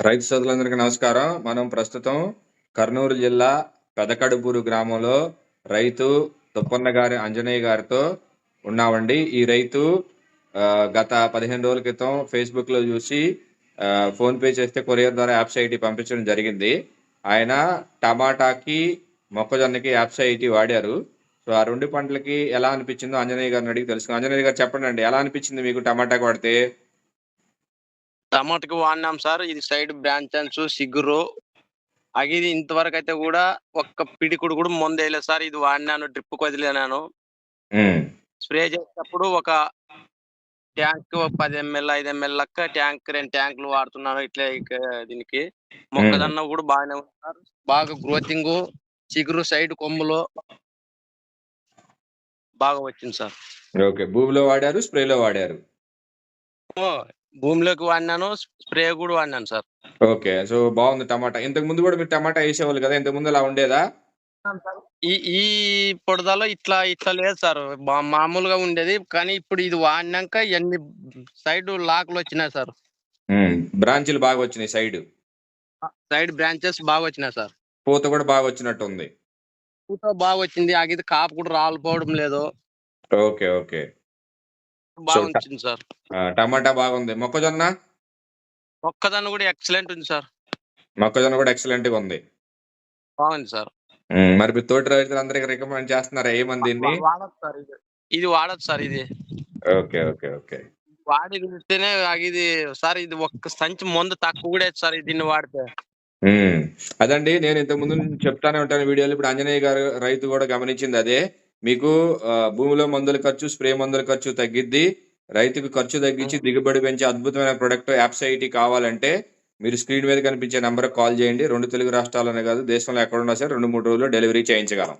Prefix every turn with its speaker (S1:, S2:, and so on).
S1: రైతు సోదరులందరికీ నమస్కారం. మనం ప్రస్తుతం కర్నూలు జిల్లా పెదకడుపూరు గ్రామంలో రైతు తుప్పన్న గారి అంజనేయ గారితో ఉన్నామండి. ఈ రైతు గత పదిహేను రోజుల క్రితం ఫేస్బుక్లో చూసి ఫోన్ పే చేస్తే కొరియర్ ద్వారా యాప్స్ ఐటీ పంపించడం జరిగింది. ఆయన టమాటాకి మొక్కజొన్నకి యాప్స్ ఐటీ వాడారు. సో ఆ రెండు పంటలకి ఎలా అనిపించిందో ఆంజనేయ గారిని అడిగి తెలుసుకున్నాం ఆంజనేయ గారు చెప్పండి అండి ఎలా అనిపించింది మీకు టమాటాకి వాడితే
S2: టమాటాకి వాడినాం సార్. ఇది సైడ్ బ్రాంచెన్స్ సిగురు. అగిది ఇంతవరకు అయితే కూడా ఒక్క పిడికుడు కూడా ముందు వేయలేదు సార్. ఇది వాడినాను డ్రిప్ వదిలేనాను స్ప్రే చేసేటప్పుడు ఒక ట్యాంక్ పది ఎంఎల్ ఐదు ఎంఎల్ లెక్క ట్యాంక్ రెండు ట్యాంకులు వాడుతున్నాను ఇట్లా ఇక దీనికి. మొక్కజొన్న కూడా బాగానే ఉంది సార్. బాగా గ్రోతింగ్ చిగురు సైడ్ కొమ్ములు బాగా వచ్చింది సార్.
S1: ఓకే. భూమిలో వాడారు స్ప్రేలో వాడారు?
S2: ఓ, భూమిలోకి వాడినాను స్ప్రే కూడా వాడినాను సార్.
S1: ఓకే సో బాగుంది టమాటా. ఇంతకు ముందు కూడా మీరు టమాటా వేసేవాళ్ళు కదా? ఇంతకు ముందు అలా ఉండేదా?
S2: ఈ ఈ పొడదలో ఇట్లా ఇట్లా లేదు సార్. మా- మామూలుగా ఉండేది కానీ ఇప్పుడు ఇది వాడినాక ఎన్ని సైడ్ లాక్లు వచ్చినాయి సార్.
S1: బ్రాంచీలు బాగా వచ్చినాయి సైడ్.
S2: సైడ్ బ్రాంచెస్ బాగా వచ్చినాయి సార్.
S1: పూత కూడా బాగా వచ్చినట్టు ఉంది
S2: పూత బాగా వచ్చింది అగిది కాపు కూడా రాలిపోవడం లేదు.
S1: Okay okay.
S2: బాగా
S1: So,
S2: వచ్చింది సార్.
S1: టమాటా బాగుంది. మొక్కజొన్న?
S2: ఒక్కదాన్ని కూడా ఎక్సలెంట్ ఉంది సార్.
S1: మొక్కజొన్న కూడా ఎక్సలెంట్గా ఉంది.
S2: బాగుంది సార్.
S1: మరి మీరు తోటి రైతులందరికీ రికమెండ్ చేస్తున్నారా? ఏమంది
S2: ఇది. వాడచ్చు సార్ ఇది.
S1: Okay okay okay.
S2: వాడి తింటేనే ఇది సార్ ఇది ఒక్క సంచి మందు తక్కువ కూడా సార్ దీన్ని వాడితే.
S1: అదండి నేను ఇంతకు ముందు నుంచి చెప్తానే ఉంటాను వీడియోలో. ఇప్పుడు ఆంజనేయ గారు రైతు కూడా గమనించింది అదే. మీకు భూమిలో మందుల ఖర్చు స్ప్రే మందుల ఖర్చు తగ్గిద్ది రైతుకు ఖర్చు తగ్గించి దిగుబడి పెంచే అద్భుతమైన ప్రొడక్ట్ యాప్సైటీ కావాలంటే మీరు స్క్రీన్ మీద కనిపించే నంబర్ కాల్ చేయండి. రెండు తెలుగు రాష్ట్రాలనే కాదు దేశంలో ఎక్కడ ఉన్నా సరే రెండు మూడు రోజుల్లో డెలివరీ చేయించగలం.